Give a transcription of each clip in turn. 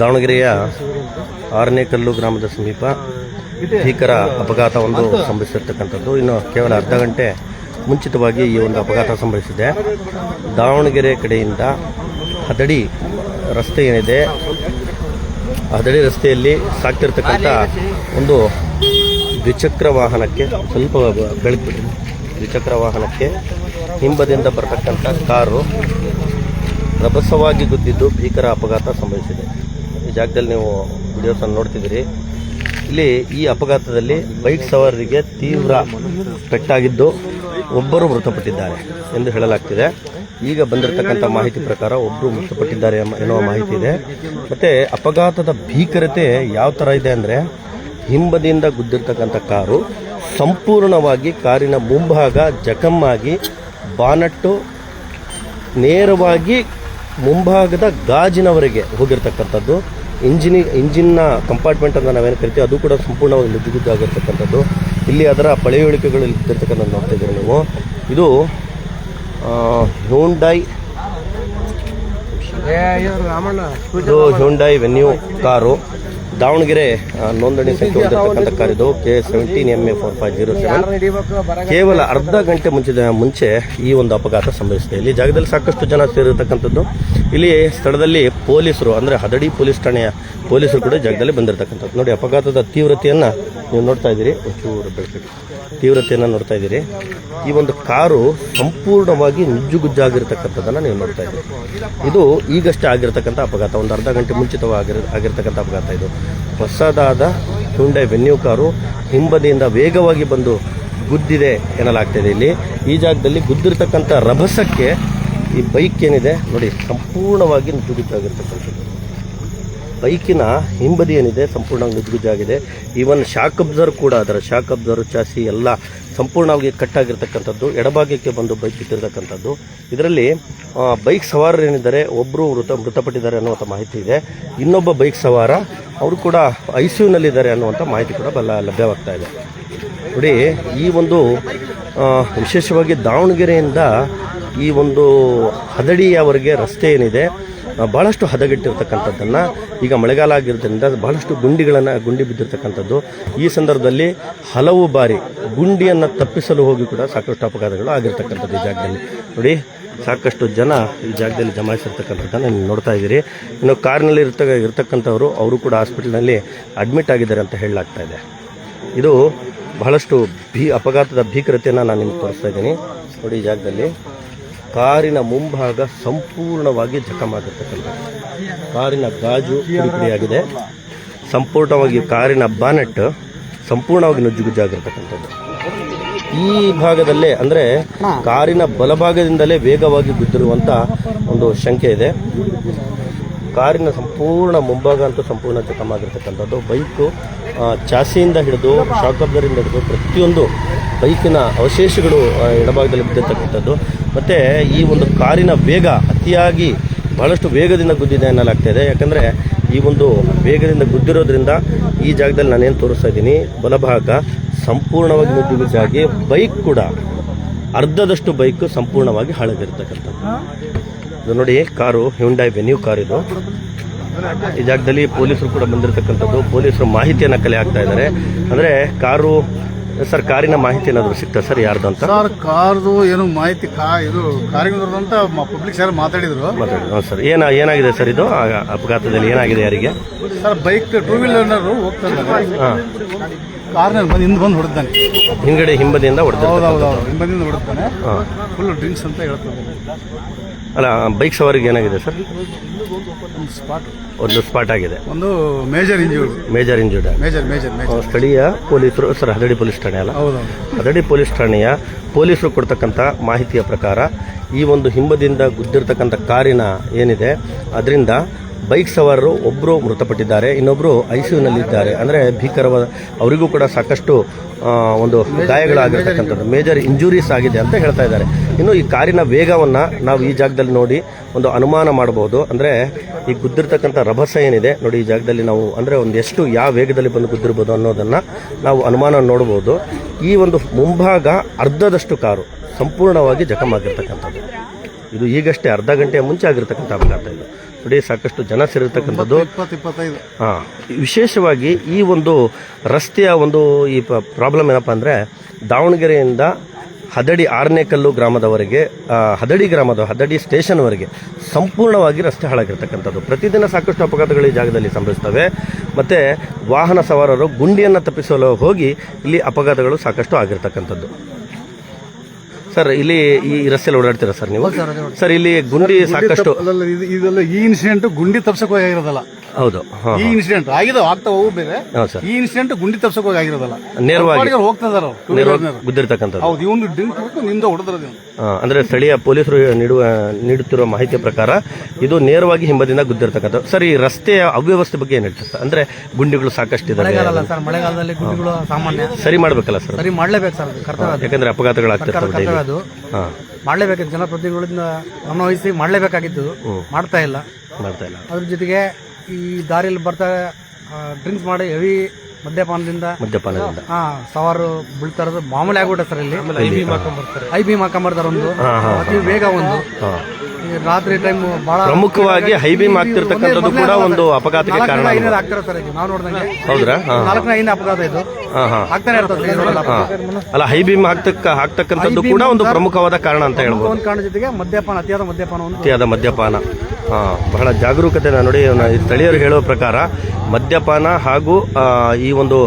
ದಾವಣಗೆರೆಯ ಆರನೇ ಕಲ್ಲು ಗ್ರಾಮದ ಸಮೀಪ ಭೀಕರ ಅಪಘಾತ ಒಂದು ಸಂಭವಿಸಿರ್ತಕ್ಕಂಥದ್ದು. ಇನ್ನು ಕೇವಲ ಅರ್ಧ ಗಂಟೆ ಮುಂಚಿತವಾಗಿ ಈ ಒಂದು ಅಪಘಾತ ಸಂಭವಿಸಿದೆ. ದಾವಣಗೆರೆ ಕಡೆಯಿಂದ ಹದಡಿ ರಸ್ತೆ ಏನಿದೆ, ಹದಡಿ ರಸ್ತೆಯಲ್ಲಿ ಸಾಕ್ತಿರ್ತಕ್ಕಂಥ ಒಂದು ದ್ವಿಚಕ್ರ ವಾಹನಕ್ಕೆ ಸ್ವಲ್ಪ ಬೆಳಕು ದ್ವಿಚಕ್ರ ವಾಹನಕ್ಕೆ ಹಿಂಬದಿಯಿಂದ ಬರತಕ್ಕಂಥ ಕಾರು ರಭಸವಾಗಿ ಗುದ್ದಿದ್ದು ಭೀಕರ ಅಪಘಾತ ಸಂಭವಿಸಿದೆ. ಈ ಜಾಗದಲ್ಲಿ ನೀವು ವಿಡಿಯೋಸನ್ನು ನೋಡ್ತಿದ್ದೀರಿ. ಇಲ್ಲಿ ಈ ಅಪಘಾತದಲ್ಲಿ ಬೈಕ್ ಸವಾರರಿಗೆ ತೀವ್ರ ಪೆಟ್ಟಾಗಿದ್ದು ಒಬ್ಬರು ಮೃತಪಟ್ಟಿದ್ದಾರೆ ಎಂದು ಹೇಳಲಾಗ್ತಿದೆ. ಈಗ ಬಂದಿರತಕ್ಕಂಥ ಮಾಹಿತಿ ಪ್ರಕಾರ ಒಬ್ಬರು ಮೃತಪಟ್ಟಿದ್ದಾರೆ ಎನ್ನುವ ಮಾಹಿತಿ ಇದೆ. ಮತ್ತು ಅಪಘಾತದ ಭೀಕರತೆ ಯಾವ ಥರ ಇದೆ ಅಂದರೆ ಹಿಂಬದಿಯಿಂದ ಗುದ್ದಿರ್ತಕ್ಕಂಥ ಕಾರು ಸಂಪೂರ್ಣವಾಗಿ ಕಾರಿನ ಮುಂಭಾಗ ಜಖಮ್ಮಾಗಿ ಬಾನಟ್ಟು ನೇರವಾಗಿ ಮುಂಭಾಗದ ಗಾಜಿನವರೆಗೆ ಹೋಗಿರ್ತಕ್ಕಂಥದ್ದು. ಇಂಜಿನಿ ಇಂಜಿನ್ನ ಕಂಪಾರ್ಟ್ಮೆಂಟ್ ಅಂತ ನಾವೇನು ಕರಿತೀವಿ ಅದು ಕೂಡ ಸಂಪೂರ್ಣವಾಗಿ ನುಗ್ಗುದ್ದಾಗಿರ್ತಕ್ಕಂಥದ್ದು ಇಲ್ಲಿ ಅದರ ಪಳೆಯುಳಿಕೆಗಳು ಇದ್ದಿರ್ತಕ್ಕಂಥದ್ದು ನೋಡ್ತಾ ಇದ್ದೀರಿ ನೀವು. ಇದು ಹ್ಯೂಂಡೈ ಇದು ಹ್ಯೂಂಡೈ ವೆನ್ಯೂ ಕಾರು. ದಾವಣಗೆರೆ ನೋಂದಣಿ ಸಂಖ್ಯೆ ಹೊಂದಿರತಕ್ಕಂಥ ಕಾರ್ ಇದು K seventeen M A four five zero seven ಕೇವಲ ಅರ್ಧ ಗಂಟೆ ಮುಂಚಿದ ಮುಂಚೆ ಈ ಒಂದು ಅಪಘಾತ ಸಂಭವಿಸಿದೆ. ಇಲ್ಲಿ ಜಾಗದಲ್ಲಿ ಸಾಕಷ್ಟು ಜನ ಸೇರಿರತಕ್ಕಂಥದ್ದು. ಇಲ್ಲಿ ಸ್ಥಳದಲ್ಲಿ ಪೊಲೀಸರು, ಅಂದರೆ ಹದಡಿ ಪೊಲೀಸ್ ಠಾಣೆಯ ಪೊಲೀಸರು ಕೂಡ ಜಾಗದಲ್ಲಿ ಬಂದಿರತಕ್ಕಂಥದ್ದು. ನೋಡಿ, ಅಪಘಾತದ ತೀವ್ರತೆಯನ್ನು ನೀವು ನೋಡ್ತಾ ಇದ್ದೀರಿ. ಒಂಚೂರು ತೀವ್ರತೆಯನ್ನು ನೋಡ್ತಾ ಇದ್ದೀರಿ. ಈ ಒಂದು ಕಾರು ಸಂಪೂರ್ಣವಾಗಿ ನುಜ್ಜುಗುಜ್ಜಾಗಿರ್ತಕ್ಕಂಥದ್ದನ್ನು ನೀವು ನೋಡ್ತಾ ಇದ್ದೀರಿ. ಇದು ಈಗಷ್ಟೇ ಆಗಿರ್ತಕ್ಕಂಥ ಅಪಘಾತ. ಒಂದು ಅರ್ಧ ಗಂಟೆ ಮುಂಚಿತವಾಗಿರ, ಆಗಿರತಕ್ಕಂಥ ಅಪಘಾತ ಇದು. ಹೊಸದಾದ ಹುಂಡೆ ವೆನ್ಯೂ ಕಾರು ಹಿಂಬದಿಯಿಂದ ವೇಗವಾಗಿ ಬಂದು ಗುದ್ದಿದೆ ಎನ್ನಲಾಗ್ತಿದೆ ಇಲ್ಲಿ. ಈ ಜಾಗದಲ್ಲಿ ಗುದ್ದಿರ್ತಕ್ಕಂಥ ರಭಸಕ್ಕೆ ಈ ಬೈಕ್ ಏನಿದೆ ನೋಡಿ, ಸಂಪೂರ್ಣವಾಗಿ ನುಜುಗುಜ್ಜಾಗಿರ್ತಕ್ಕಂಥದ್ದು ಬೈಕಿನ ಹಿಂಬದಿ ಏನಿದೆ, ಸಂಪೂರ್ಣವಾಗಿ ನುಜುಗುಜ್ಜಾಗಿದೆ ಈವನ್ ಶಾಕ್ ಅಬ್ಸರ್ ಕೂಡ ಅದರ ಶಾಕ್ ಅಬ್ಸರ್ ಚಾಸಿ ಎಲ್ಲ ಸಂಪೂರ್ಣವಾಗಿ ಕಟ್ಟಾಗಿರ್ತಕ್ಕಂಥದ್ದು, ಎಡಭಾಗಕ್ಕೆ ಬಂದು ಬೈಕ್ ಇಟ್ಟಿರ್ತಕ್ಕಂಥದ್ದು. ಇದರಲ್ಲಿ ಬೈಕ್ ಸವಾರರು ಏನಿದ್ದಾರೆ ಒಬ್ಬರು ಮೃತ, ಮೃತಪಟ್ಟಿದ್ದಾರೆ ಅನ್ನುವಂಥ ಮಾಹಿತಿ ಇದೆ. ಇನ್ನೊಬ್ಬ ಬೈಕ್ ಸವಾರ, ಅವರು ಕೂಡ ಐ ಸಿ ಯುನಲ್ಲಿದ್ದಾರೆ ಅನ್ನುವಂಥ ಮಾಹಿತಿ ಕೂಡ ಬಲ ಲಭ್ಯವಾಗ್ತಾ ಇದೆ. ನೋಡಿ, ಈ ಒಂದು ವಿಶೇಷವಾಗಿ ದಾವಣಗೆರೆಯಿಂದ ಈ ಒಂದು ಹದಡಿಯವರೆಗೆ ರಸ್ತೆ ಏನಿದೆ ಆ, ಬಹಳಷ್ಟು ಹದಗೆಟ್ಟಿರ್ತಕ್ಕಂಥದ್ದನ್ನು ಈಗ ಮಳೆಗಾಲ ಆಗಿರೋದ್ರಿಂದ ಬಹಳಷ್ಟು ಗುಂಡಿಗಳನ್ನು ಗುಂಡಿ ಬಿದ್ದಿರ್ತಕ್ಕಂಥದ್ದು. ಈ ಸಂದರ್ಭದಲ್ಲಿ ಹಲವು ಬಾರಿ ಗುಂಡಿಯನ್ನು ತಪ್ಪಿಸಲು ಹೋಗಿ ಕೂಡ ಸಾಕಷ್ಟು ಅಪಘಾತಗಳು ಆಗಿರ್ತಕ್ಕಂಥದ್ದು ಈ ಜಾಗದಲ್ಲಿ. ನೋಡಿ ಸಾಕಷ್ಟು ಜನ ಈ ಜಾಗದಲ್ಲಿ ಜಮಾಯಿಸಿರ್ತಕ್ಕಂಥದ್ದನ್ನು ನೀವು ನೋಡ್ತಾ ಇದ್ದೀರಿ. ಇನ್ನು ಕಾರ್ನಲ್ಲಿ ಇರ್ತ ಇರ್ತಕ್ಕಂಥವರು ಅವರು ಕೂಡ ಹಾಸ್ಪಿಟಲ್ನಲ್ಲಿ ಅಡ್ಮಿಟ್ ಆಗಿದ್ದಾರೆ ಅಂತ ಹೇಳಲಾಗ್ತಾ ಇದೆ. ಇದು ಬಹಳಷ್ಟು ಭೀ ಅಪಘಾತದ ಭೀಕರತೆಯನ್ನು ನಾನು ನಿಮ್ಗೆ ತೋರಿಸ್ತಾ ಇದ್ದೀನಿ. ನೋಡಿ ಈ ಜಾಗದಲ್ಲಿ ಕಾರಿನ ಮುಂಭಾಗ ಸಂಪೂರ್ಣವಾಗಿ ಜಖಮಾಗಿರ್ತಕ್ಕಂಥದ್ದು ಕಾರಿನ ಗಾಜು ಪುಡಿಪುಡಿಯಾಗಿದೆ ಸಂಪೂರ್ಣವಾಗಿ ಕಾರಿನ ಬಾನೆಟ್ ಸಂಪೂರ್ಣವಾಗಿ ನುಜ್ಜುಗುಜ್ಜಾಗಿರ್ತಕ್ಕಂಥದ್ದು. ಈ ಭಾಗದಲ್ಲೇ ಅಂದರೆ ಕಾರಿನ ಬಲಭಾಗದಿಂದಲೇ ವೇಗವಾಗಿ ಬಿದ್ದಿರುವಂಥ ಒಂದು ಶಂಕೆ ಇದೆ. ಕಾರಿನ ಸಂಪೂರ್ಣ ಮುಂಭಾಗ ಅಂತೂ ಸಂಪೂರ್ಣ ಜಖಮಾಗಿರ್ತಕ್ಕಂಥದ್ದು. ಬೈಕು ಚಾಸಿಯಿಂದ ಹಿಡಿದು ಶಾಕ್ ಅಬ್ಸರಿಂದ ಹಿಡಿದು ಪ್ರತಿಯೊಂದು ಬೈಕಿನ ಅವಶೇಷಗಳು ಎಡಭಾಗದಲ್ಲಿ ಬಿದ್ದಿರ್ತಕ್ಕಂಥದ್ದು. ಮತ್ತು ಈ ಒಂದು ಕಾರಿನ ವೇಗ ಅತಿಯಾಗಿ ಬಹಳಷ್ಟು ವೇಗದಿಂದ ಗುದ್ದಿದೆ ಎನ್ನಲಾಗ್ತಾ ಇದೆ. ಯಾಕಂದರೆ ಈ ಒಂದು ವೇಗದಿಂದ ಗುದ್ದಿರೋದ್ರಿಂದ ಈ ಜಾಗದಲ್ಲಿ ನಾನೇನು ತೋರಿಸ್ತಾ ಇದ್ದೀನಿ, ಬಲಭಾಗ ಸಂಪೂರ್ಣವಾಗಿ ನುಜ್ಜುಗುಜ್ಜಾಗಿ ಬೈಕ್ ಕೂಡ ಅರ್ಧದಷ್ಟು ಬೈಕ್ ಸಂಪೂರ್ಣವಾಗಿ ಹಾಳಾಗಿರ್ತಕ್ಕಂಥದ್ದು ಇದು ನೋಡಿ, ಕಾರು ಹ್ಯುಂಡೈ ವೆನ್ಯೂ ಕಾರ್ ಇದು. ಈ ಜಾಗದಲ್ಲಿ ಪೊಲೀಸರು ಕೂಡ ಬಂದಿರತಕ್ಕಂಥದ್ದು. ಪೊಲೀಸರು ಮಾಹಿತಿಯನ್ನು ಕಲೆ ಹಾಕ್ತಾ ಇದ್ದಾರೆ. ಅಂದರೆ ಕಾರು ಸರ್ ಕಾರಿನ ಮಾಹಿತಿ ಏನಾದರೂ ಸಿಗ್ತಾ ಸರ್ ಯಾರ್ದು ಅಂತ? ಸರ್ ಕಾರ್ದು ಏನು ಮಾಹಿತಿ ಕಾ ಇದು ಕಾರಿಗೆ ಅಂತ ಪಬ್ಲಿಕ್ ಸರ್ ಮಾತಾಡಿದ್ರು. ಮಾತಾಡಿ ಸರ್. ಏನ ಏನಾಗಿದೆ ಸರ್ ಇದು? ಆ ಅಪಘಾತದಲ್ಲಿ ಏನಾಗಿದೆ ಯಾರಿಗೆ? ಸರ್ ಬೈಕ್ ಟೂ ವೀಲರ್ ಹೋಗ್ತಾ ಇದ್ದಾರೆ. ಹಾಂ ಕಾರ್ನಲ್ಲಿ ಬಂದು ಹಿಂದೆ ಬಂದು ಹೊಡೆದಾನೆ. ಹಿಂಗಡೆ ಹಿಂಬದಿಯಿಂದ ಹೌದು ಹಿಂಬದಿಯಿಂದ ಹೊಡೆದಾನೆ. ಫುಲ್ ಡ್ರಿಂಕ್ಸ್ ಅಂತ ಹೇಳ್ತಾರೆ ಅಲ್ಲ ಬೈಕ್ ಸವಾರಿಗೆ ಏನಾಗಿದೆ ಸರ್? ಒಂದು ಸ್ಪಾಟ್ ಒಂದು ಸ್ಪಾಟ್ ಆಗಿದೆ. ಒಂದು major injury major injured major major major ಸ್ಥಳೀಯ ಪೊಲೀಸರು ಸರ್ ಹದಡಿ ಪೊಲೀಸ್ ಠಾಣೆ ಅಲ್ಲ? ಹೌದೌದು. ಹದಡಿ ಪೊಲೀಸ್ ಠಾಣೆಯ ಪೊಲೀಸರು ಕೊಡ್ತಕ್ಕಂಥ ಮಾಹಿತಿಯ ಪ್ರಕಾರ ಈ ಒಂದು ಹಿಂಬದಿಯಿಂದ ಗುದ್ದಿರ್ತಕ್ಕಂಥ ಕಾರಿನ ಏನಿದೆ ಅದರಿಂದ ಬೈಕ್ ಸವಾರರು ಒಬ್ಬರು ಮೃತಪಟ್ಟಿದ್ದಾರೆ ಇನ್ನೊಬ್ಬರು ಐ ಸಿ ಯುನಲ್ಲಿದ್ದಾರೆ ಅಂದರೆ ಭೀಕರವಾದ, ಅವರಿಗೂ ಕೂಡ ಸಾಕಷ್ಟು ಒಂದು ಗಾಯಗಳಾಗಿರ್ತಕ್ಕಂಥದ್ದು. ಮೇಜರ್ ಇಂಜುರೀಸ್ ಆಗಿದೆ ಅಂತ ಹೇಳ್ತಾ ಇದ್ದಾರೆ. ಇನ್ನು ಈ ಕಾರಿನ ವೇಗವನ್ನು ನಾವು ಈ ಜಾಗದಲ್ಲಿ ನೋಡಿ ಒಂದು ಅನುಮಾನ ಮಾಡಬಹುದು. ಅಂದರೆ ಈ ಗುದ್ದಿರ್ತಕ್ಕಂಥ ರಭಸ ಏನಿದೆ, ನೋಡಿ ಈ ಜಾಗದಲ್ಲಿ ನಾವು, ಅಂದರೆ ಒಂದು ಎಷ್ಟು ಯಾವ ವೇಗದಲ್ಲಿ ಬಂದು ಗುದ್ದಿರ್ಬೋದು ಅನ್ನೋದನ್ನು ನಾವು ಅನುಮಾನ ನೋಡ್ಬೋದು ಈ ಒಂದು ಮುಂಭಾಗ ಅರ್ಧದಷ್ಟು ಕಾರು ಸಂಪೂರ್ಣವಾಗಿ ಜಖಮಾಗಿರ್ತಕ್ಕಂಥದ್ದು. ಇದು ಈಗಷ್ಟೇ ಅರ್ಧ ಗಂಟೆಯ ಮುಂಚೆ ಆಗಿರ್ತಕ್ಕಂಥ ಅಪಘಾತ ಇದು. ನೋಡಿ ಸಾಕಷ್ಟು ಜನ ಸೇರಿರ್ತಕ್ಕಂಥದ್ದು. ಹಾಂ ಹಾ ವಿಶೇಷವಾಗಿ ಈ ಒಂದು ರಸ್ತೆಯ ಒಂದು ಈ ಪ್ರಾಬ್ಲಮ್ ಏನಪ್ಪ ಅಂದರೆ ದಾವಣಗೆರೆಯಿಂದ ಹದಡಿ ಆರನೇಕಲ್ಲು ಗ್ರಾಮದವರೆಗೆ ಹದಡಿ ಗ್ರಾಮದ ಹದಡಿ ಸ್ಟೇಷನ್ವರೆಗೆ ಸಂಪೂರ್ಣವಾಗಿ ರಸ್ತೆ ಹಾಳಾಗಿರ್ತಕ್ಕಂಥದ್ದು. ಪ್ರತಿದಿನ ಸಾಕಷ್ಟು ಅಪಘಾತಗಳು ಈ ಜಾಗದಲ್ಲಿ ಸಂಭವಿಸ್ತವೆ. ಮತ್ತು ವಾಹನ ಸವಾರರು ಗುಂಡಿಯನ್ನು ತಪ್ಪಿಸಲು ಹೋಗಿ ಇಲ್ಲಿ ಅಪಘಾತಗಳು ಸಾಕಷ್ಟು ಆಗಿರ್ತಕ್ಕಂಥದ್ದು. ಸರ್ ಇಲ್ಲಿ ಈ ರಸ್ತೆಯಲ್ಲಿ ಓಡಾಡ್ತೀರಾ ಸರ್ ನೀವು? ಸರ್ ಇಲ್ಲಿ ಗುಂಡಿ ಸಾಕಷ್ಟು ಇದೆಲ್ಲ ಈ ಇನ್ಸಿಡೆಂಟ್ ಗುಂಡಿ ತಪ್ಸಕ್ಕೆ ಹೋಗಿ ಆಗಿರೋದಲ್ಲ ಹೌದು. ಹಾ ಈ ಇನ್ಸಿಡೆಂಟ್ ಆಗಿದೆ ಆಗ್ತಾ ಹೋಗು ಬೇರೆ. ಹೌದು ಸರ್. ಈ ಇನ್ಸಿಡೆಂಟ್ ಗುಂಡಿ ತಪ್ಸಕ್ ಹೋಗಿ ಆಗಿರೋದಲ್ಲ ನೇರವಾಗಿ ಹೋಗ್ತಾ ಇದಾರ ನೇರವಾಗಿ ಗುದ್ದಿರ್ತಕ್ಕಂಥದ್ದು ಹೌದು ಇವನು ಡ್ರಿಂಕ್ ಕುಡಿದು ನಿಂದ ಹೊಡೆದ್ರದ ಆ, ಅಂದ್ರೆ ಸ್ಥಳೀಯ ಪೊಲೀಸರು ನೀಡುವ ನೀಡುತ್ತಿರುವ ಮಾಹಿತಿಯ ಪ್ರಕಾರ ಇದು ನೇರವಾಗಿ ಹಿಂಬದಿಂದ ಗುದ್ದಿರ್ತಕ್ಕಂಥದ್ದು ಸರ್ ಈ ರಸ್ತೆಯ ಅವ್ಯವಸ್ಥೆ ಬಗ್ಗೆ ಏನ್ ಹೇಳ್ತಾರೆ ಸರ್? ಅಂದ್ರೆ ಗುಂಡಿಗಳು ಸಾಕಷ್ಟು ಇದೆ ಮಳೆಗಾಲ ಸರ್ ಮಳೆಗಾಲದಲ್ಲಿ ಗುಂಡಿಗಳು ಸಾಮಾನ್ಯ. ಸರಿ ಮಾಡ್ಬೇಕಲ್ಲ ಸರ್? ಸರಿ ಮಾಡಲೇಬೇಕು ಸರ್ ಅದು ಕರ್ತವ್ಯ ಅದು. ಯಾಕಂದ್ರೆ ಅಪಘಾತಗಳಾಗ್ತಿರ್ತವೆ ಕರ್ತವ್ಯ ಅದು. ಹಾ. ಮಾಡ್ಲೇಬೇಕು ಜನಪ್ರತಿನಿಧಿಗಳಿಂದ ಗಮನವಹಿಸಿ ಮಾಡ್ಲೇಬೇಕಾಗಿತ್ತು ಮಾಡ್ತಾ ಇಲ್ಲ. ಮಾಡ್ತಾ ಇಲ್ಲ. ಅದ್ರ ಜೊತೆಗೆ ಈ ದಾರಿಯಲ್ಲಿ ಬರ್ತಾ ಡ್ರಿಂಕ್ಸ್ ಮಾಡಿ ಹೆವಿ ಮದ್ಯಪಾನದಿಂದ. ಮದ್ಯಪಾನದಿಂದ. ಹಾ ಸವಾರು ಬೀಳ್ತಾ ಇರೋದು ಮಾಮೂಲಿ ಆಗ್ಬಿಟ್ಟೆ ಸರ್ ಇಲ್ಲಿ. ಐ ಬಿ ಐ ಬಿ ಹಾಕೊಂಬರ್ತಾರೆ ಒಂದು. ಅತಿ ವೇಗ ಒಂದು. ರಾತ್ರಿ ಟೈಮ್ ಬಹಳ ಪ್ರಮುಖವಾಗಿ ಹೈ ಬೀಮ್ ಆಗ್ತಿರ್ತಕ್ಕಂಥದ್ದು ಕೂಡ ಒಂದು ಅಪಘಾತಕ್ಕೆ ಕಾರಣ ಐನೂರು ಸರ್ ಇದು ನಾವು ನೋಡ್ದಂಗೆ. ಹೌದ್ರಾ? ಹಾ. ನಾಲ್ಕನೇ ಐದು ಅಪಘಾತ ಇದು. ಹಾ ಹಾ. ಆಗ್ತಾನೆ ಇರ್ತದೆ ಈ ರೋಡಲ್ಲಿ ಅಪಘಾತ. ಅಲ್ಲ ಹೈ ಬೀಮ್ ಹಾಕ್ತಕ್ಕ ಹಾಕ್ತಕ್ಕಂಥದ್ದು ಕೂಡ ಒಂದು ಪ್ರಮುಖವಾದ ಕಾರಣ ಅಂತ ಹೇಳ್ಬೋದು. ಒಂದು ಕಾರಣ ಜೊತೆಗೆ ಮದ್ಯಪಾನ ಅತಿಯಾದ ಮದ್ಯಪಾನ ಒಂದು. ಅತಿಯಾದ ಮದ್ಯಪಾನ. ಹಾ ಬಹಳ ಜಾಗರೂಕತೆ ನೋಡಿ ಸ್ಥಳೀಯರು ಹೇಳುವ ಪ್ರಕಾರ ಮದ್ಯಪಾನ ಹಾಗೂ ಈ ಒಂದು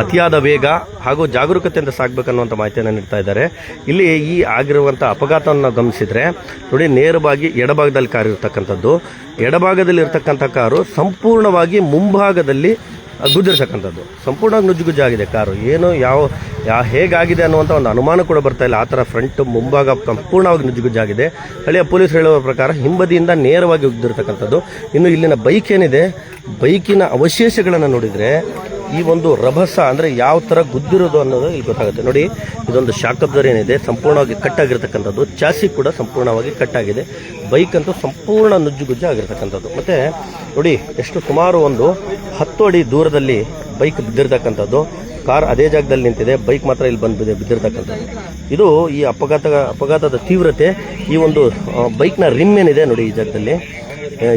ಅತಿಯಾದ ವೇಗ ಹಾಗೂ ಜಾಗರೂಕತೆಯಿಂದ ಸಾಗಬೇಕನ್ನುವಂಥ ಮಾಹಿತಿಯನ್ನು ನೀಡ್ತಾ ಇದ್ದಾರೆ. ಇಲ್ಲಿ ಈ ಆಗಿರುವಂಥ ಅಪಘಾತವನ್ನು ಗಮನಿಸಿದರೆ ನೋಡಿ ನೇರವಾಗಿ ಎಡಭಾಗದಲ್ಲಿ ಕಾರು ಇರ್ತಕ್ಕಂಥದ್ದು ಎಡಭಾಗದಲ್ಲಿ ಇರ್ತಕ್ಕಂಥ ಕಾರು ಸಂಪೂರ್ಣವಾಗಿ ಮುಂಭಾಗದಲ್ಲಿ ಗುದ್ದಿರ್ತಕ್ಕಂಥದ್ದು ಸಂಪೂರ್ಣವಾಗಿ ನುಜ್ಜುಗುಜ್ಜಾಗಿದೆ ಕಾರು. ಏನು, ಯಾವ, ಯಾ, ಹೇಗಾಗಿದೆ ಅನ್ನುವಂಥ ಒಂದು ಅನುಮಾನ ಕೂಡ ಬರ್ತಾ ಇಲ್ಲ. ಆ ಥರ ಫ್ರಂಟ್, ಮುಂಭಾಗ ಸಂಪೂರ್ಣವಾಗಿ ನುಜ್ಜುಗುಜ್ಜಾಗಿದೆ. ಹಳೆಯ ಪೊಲೀಸ್ ಹೇಳುವ ಪ್ರಕಾರ ಹಿಂಬದಿಯಿಂದ ನೇರವಾಗಿ ಉಗ್ದಿರ್ತಕ್ಕಂಥದ್ದು. ಇನ್ನು ಇಲ್ಲಿನ ಬೈಕ್ ಏನಿದೆ? ಬೈಕಿನ ಅವಶೇಷಗಳನ್ನು ನೋಡಿದರೆ ಈ ಒಂದು ರಭಸ ಅಂದರೆ ಯಾವ ಥರ ಗುದ್ದಿರೋದು ಅನ್ನೋದು ಇಲ್ಲಿ ಗೊತ್ತಾಗುತ್ತೆ. ನೋಡಿ, ಇದೊಂದು ಶಾಖಬ್ದರ್ ಏನಿದೆ, ಸಂಪೂರ್ಣವಾಗಿ ಕಟ್ ಕಟ್ಟಾಗಿರ್ತಕ್ಕಂಥದ್ದು ಚಾಸಿ ಕೂಡ ಸಂಪೂರ್ಣವಾಗಿ ಕಟ್ ಆಗಿದೆ. ಬೈಕ್ ಅಂತೂ ಸಂಪೂರ್ಣ ನುಜ್ಜುಗುಜ್ಜು ಆಗಿರ್ತಕ್ಕಂಥದ್ದು. ಮತ್ತು, ನೋಡಿ, ಎಷ್ಟು ಸುಮಾರು ಒಂದು ಹತ್ತು ಅಡಿ ದೂರದಲ್ಲಿ ಬೈಕ್ ಬಿದ್ದಿರತಕ್ಕಂಥದ್ದು. ಕಾರ್ ಅದೇ ಜಾಗದಲ್ಲಿ ನಿಂತಿದೆ, ಬೈಕ್ ಮಾತ್ರ ಇಲ್ಲಿ ಬಂದು ಬಿದ್ದಿರತಕ್ಕಂಥದ್ದು. ಇದು ಈ ಅಪಘಾತ ಅಪಘಾತದ ತೀವ್ರತೆ, ಈ ಒಂದು ಬೈಕ್ನ ರಿಮ್ ಏನಿದೆ ನೋಡಿ ಈ ಜಾಗದಲ್ಲಿ.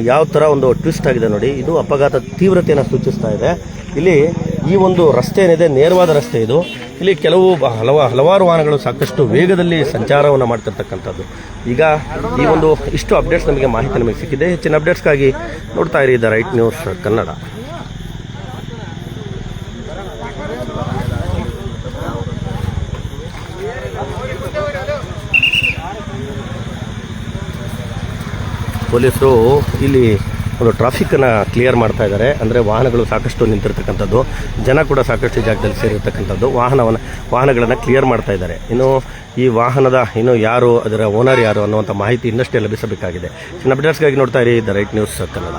ಯಾವ ಥರ ಒಂದು ಟ್ವಿಸ್ಟ್ ಆಗಿದೆ ನೋಡಿ. ಇದು ಅಪಘಾತ ತೀವ್ರತೆಯನ್ನು ಸೂಚಿಸ್ತಾ ಇದೆ. ಇಲ್ಲಿ ಈ ಒಂದು ರಸ್ತೆ ಏನಿದೆ, ನೇರವಾದ ರಸ್ತೆ ಇದು. ಇಲ್ಲಿ ಕೆಲವು ಹಲವ, ಹಲವಾರು ವಾಹನಗಳು ಸಾಕಷ್ಟು ವೇಗದಲ್ಲಿ ಸಂಚಾರವನ್ನು ಮಾಡ್ತಿರ್ತಕ್ಕಂಥದ್ದು. ಈಗ ಈ ಒಂದು ಇಷ್ಟು ಅಪ್ಡೇಟ್ಸ್ ನಮಗೆ ಮಾಹಿತಿ ನಮಗೆ ಸಿಕ್ಕಿದೆ. ಹೆಚ್ಚಿನ ಅಪ್ಡೇಟ್ಸ್ಗಾಗಿ ನೋಡ್ತಾ ಇರಿ, ದ ರೈಟ್ ನ್ಯೂಸ್ ಕನ್ನಡ. ಪೊಲೀಸರು ಇಲ್ಲಿ ಒಂದು ಟ್ರಾಫಿಕ್ಕನ್ನು ಕ್ಲಿಯರ್ ಮಾಡ್ತಾ ಇದ್ದಾರೆ. ಅಂದರೆ ವಾಹನಗಳು ಸಾಕಷ್ಟು ನಿಂತಿರ್ತಕ್ಕಂಥದ್ದು. ಜನ ಕೂಡ ಸಾಕಷ್ಟು ಜಾಗದಲ್ಲಿ ಸೇರಿರ್ತಕ್ಕಂಥದ್ದು. ವಾಹನವನ್ನು, ವಾಹನಗಳನ್ನು ಕ್ಲಿಯರ್ ಮಾಡ್ತಾ ಇದ್ದಾರೆ. ಇನ್ನು ಈ ವಾಹನದ ಇನ್ನು ಯಾರು, ಅದರ ಓನರ್ ಯಾರು ಅನ್ನುವಂಥ ಮಾಹಿತಿ ಇನ್ನಷ್ಟೇ ಲಭಿಸಬೇಕಾಗಿದೆ. ಚಿನ್ನ ಅಪ್ಡೇಟ್ಸ್ಗಾಗಿ ನೋಡ್ತಾ ಇರಿ, ದ ರೈಟ್ ನ್ಯೂಸ್ ಕನ್ನಡ.